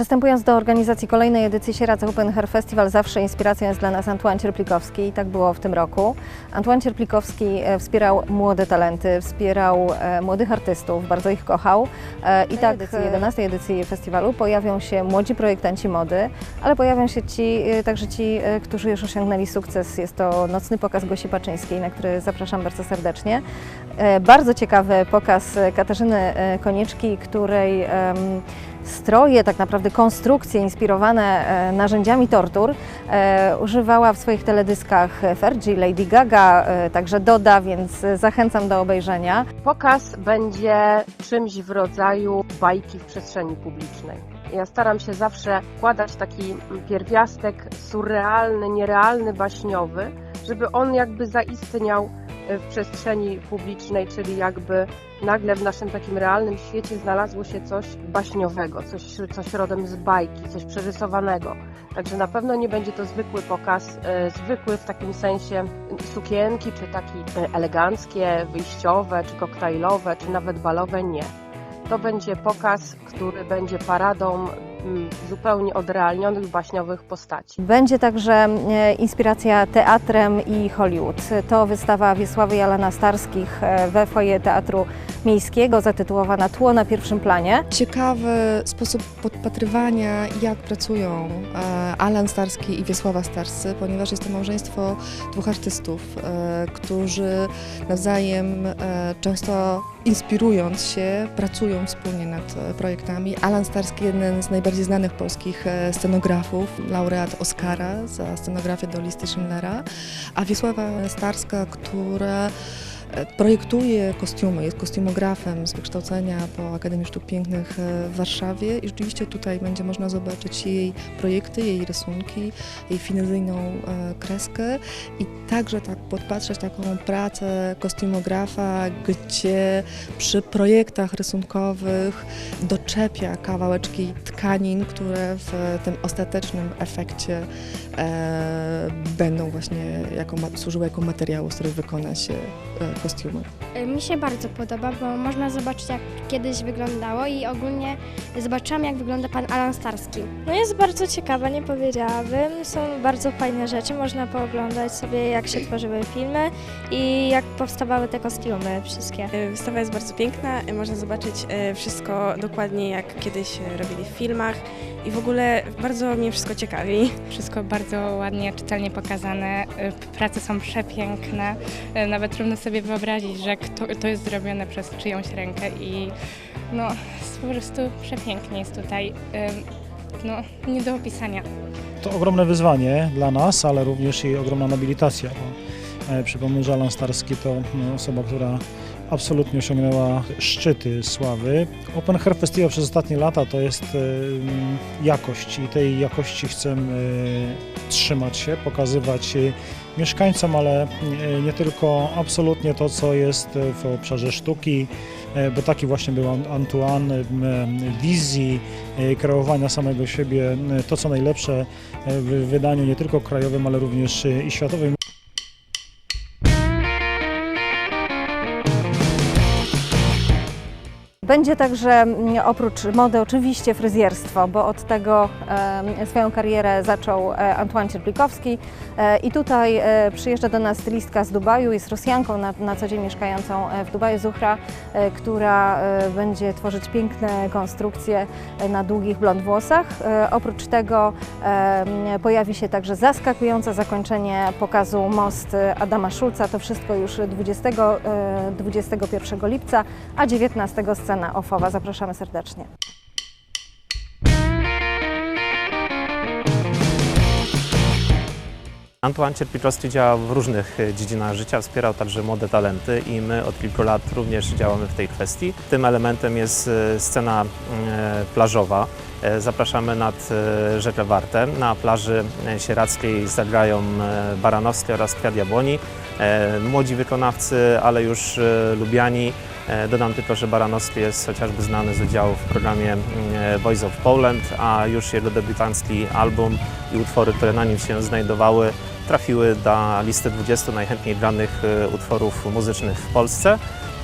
Przystępując do organizacji kolejnej edycji Sieradz Open Hair Festival, zawsze inspiracją jest dla nas Antoine Cierplikowski i tak było w tym roku. Antoine Cierplikowski e, wspierał młode talenty, wspierał e, młodych artystów, bardzo ich kochał. E, I tak w 11 edycji festiwalu pojawią się młodzi projektanci mody, ale pojawią się ci, także ci, którzy już osiągnęli sukces. Jest to nocny pokaz Gosi Paczyńskiej, na który zapraszam bardzo serdecznie. Bardzo ciekawy pokaz Katarzyny Konieczki, której stroje, tak naprawdę konstrukcje inspirowane e, narzędziami tortur e, używała w swoich teledyskach Fergie, Lady Gaga, e, także Doda, więc zachęcam do obejrzenia. Pokaz będzie czymś w rodzaju bajki w przestrzeni publicznej. Ja staram się zawsze wkładać taki pierwiastek surrealny, nierealny, baśniowy, żeby on jakby zaistniał w przestrzeni publicznej, czyli jakby nagle w naszym takim realnym świecie znalazło się coś baśniowego, coś, coś rodem z bajki, coś przerysowanego. Także na pewno nie będzie to zwykły pokaz, e, zwykły w takim sensie sukienki, czy taki e, eleganckie, wyjściowe, czy koktajlowe, czy nawet balowe, nie. To będzie pokaz, który będzie paradą zupełnie odrealnionych, baśniowych postaci. Będzie także e, inspiracja teatrem i Hollywood. To wystawa Wiesławy i Alana Starskich e, we foyer Teatru Miejskiego, zatytułowana Tło na pierwszym planie. Ciekawy sposób podpatrywania, jak pracują e, Alan Starski i Wiesława Starscy, ponieważ jest to małżeństwo dwóch artystów, którzy nawzajem często inspirując się, pracują wspólnie nad projektami. Alan Starski, jeden z najbardziej znanych polskich e, scenografów, laureat Oscara za scenografię do listy Schindlera, a Wiesława Starska, która projektuje kostiumy, jest kostiumografem z wykształcenia po Akademii Sztuk Pięknych e, w Warszawie i rzeczywiście tutaj będzie można zobaczyć jej projekty, jej rysunki, jej finezyjną e, kreskę i także tak podpatrzeć taką pracę kostiumografa, gdzie przy projektach rysunkowych doczepia kawałeczki tkanin, które w tym ostatecznym efekcie e, będą właśnie jako, służyły jako materiału, z których wykona się kostiumy. Y, Mi się bardzo podoba, bo można zobaczyć jak kiedyś wyglądało i ogólnie zobaczyłam jak wygląda pan Alan Starski. No jest bardzo ciekawa, nie powiedziałabym. Są bardzo fajne rzeczy, można pooglądać sobie jak się tworzyły filmy i jak powstawały te kostiumy wszystkie. E, Wystawa jest bardzo piękna, e, można zobaczyć e, wszystko dokładnie jak kiedyś e, robili w filmach i w ogóle bardzo mnie wszystko ciekawi. Wszystko bardzo ładnie, czytelnie pokazane. Y, Prace są przepiękne. Y, Nawet trudno sobie wyobrazić, że kto, to jest zrobione przez czyjąś rękę i no, jest po prostu przepięknie jest tutaj. Y, No, nie do opisania. To ogromne wyzwanie dla nas, ale również i ogromna nobilitacja. Bo, e, przypomnę, że Alan Starski to no, osoba, która absolutnie osiągnęła szczyty sławy. Open Hair Festival przez ostatnie lata to jest jakość i tej jakości chcemy e, trzymać się, pokazywać e, mieszkańcom, ale e, nie tylko absolutnie to, co jest w obszarze sztuki, bo taki właśnie był An- Antoine, wizji, kreowania samego siebie, to co najlepsze w wydaniu nie tylko krajowym, ale również i światowym. Będzie także mm, oprócz mody oczywiście fryzjerstwo, bo od tego swoją karierę zaczął e, Antoine Cierplikowski e, i tutaj e, przyjeżdża do nas stylistka z Dubaju, jest Rosjanką na, co dzień mieszkającą w Dubaju, Zuhra, która będzie tworzyć piękne konstrukcje na długich blond włosach. Oprócz tego pojawi się także zaskakujące zakończenie pokazu Most Adama Szulca, to wszystko już 20, e, 21 lipca, a 19 scena ofowa. Zapraszamy serdecznie. Antoine Cierplikowski działa w różnych e, dziedzinach życia, wspierał także młode talenty i my od kilku lat również działamy w tej kwestii. Tym elementem jest e, scena e, plażowa. Zapraszamy nad rzekę Wartę. Na plaży sieradzkiej zagrają e, Baranowski oraz Kwiat Jabłoni. Młodzi wykonawcy, ale już lubiani. E, Dodam tylko, że Baranowski jest chociażby znany z udziału w programie mm, Voice of Poland, a już jego debiutancki album i utwory, które na nim się znajdowały, trafiły na listę 20 najchętniej granych e, utworów muzycznych w Polsce.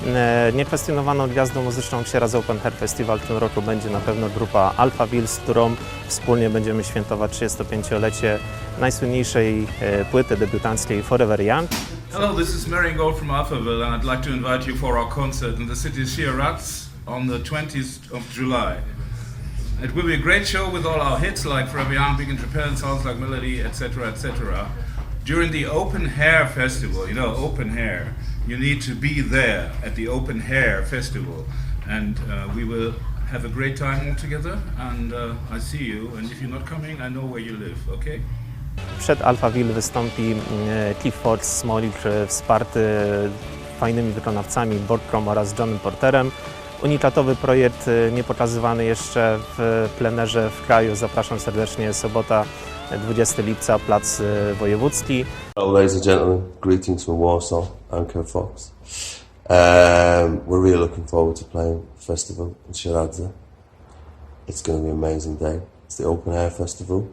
E, Niekwestionowaną gwiazdą muzyczną Sierra Open Hair Festival w tym roku będzie na pewno grupa Alphaville, z którą wspólnie będziemy świętować 35-lecie najsłynniejszej e, płyty debiutanckiej Forever Young. Hello, this is Marion Gold from Alphaville, and I'd like to invite you for our concert in the city of Shiraz on the 20th of July. It will be a great show with all our hits like Forever Young, Big in Japan, Sounds Like Melody, etc., etc. During the Open Hair Festival, you know, Open Hair, you need to be there at the Open Hair Festival, and uh, we will have a great time all together. And uh, I see you, and if you're not coming, I know where you live, okay? Przed Alphaville wystąpi e, Cliff Force Smolik, e, wsparty fajnymi wykonawcami Borgcom oraz Johnem Porterem. Unikatowy projekt e, niepokazywany jeszcze w plenerze w kraju. Zapraszam serdecznie, sobota 20 lipca, Plac e, Wojewódzki. Hello, ladies and gentlemen. Greetings from Warsaw. Kev Fox. Um, we're really looking forward to playing festival in Shiradze. It's going to be an amazing day. It's the open air festival,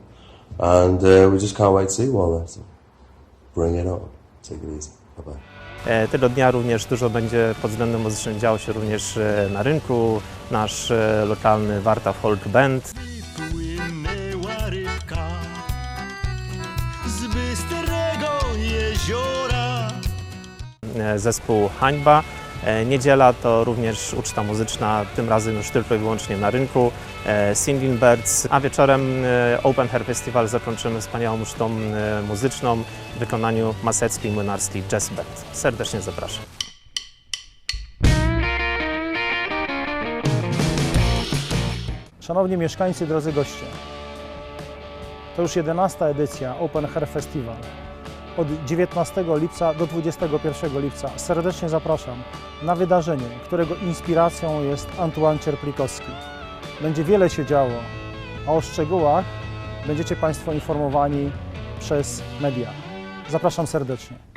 and uh, we just can't wait to see you all there. So bring it on. Take it easy. Bye bye. Tego dnia również dużo będzie pod względem muzycznym działo się również e, na rynku. Nasz e, lokalny Warta Folk Band Płynęła rybka z bystrego jeziora. e, zespół Hańba. E, Niedziela to również uczta muzyczna, tym razem już tylko i wyłącznie na rynku. e, Singing Birds, a wieczorem e, Open Hair Festival zakończymy wspaniałą ucztą muzyczną w wykonaniu Maseckiej Młynarskiej Jazz Band. Serdecznie zapraszam. Szanowni mieszkańcy, drodzy goście, to już 11 edycja Open Hair Festival. Od 19 lipca do 21 lipca serdecznie zapraszam na wydarzenie, którego inspiracją jest Antoine Cierplikowski. Będzie wiele się działo, a o szczegółach będziecie Państwo informowani przez media. Zapraszam serdecznie.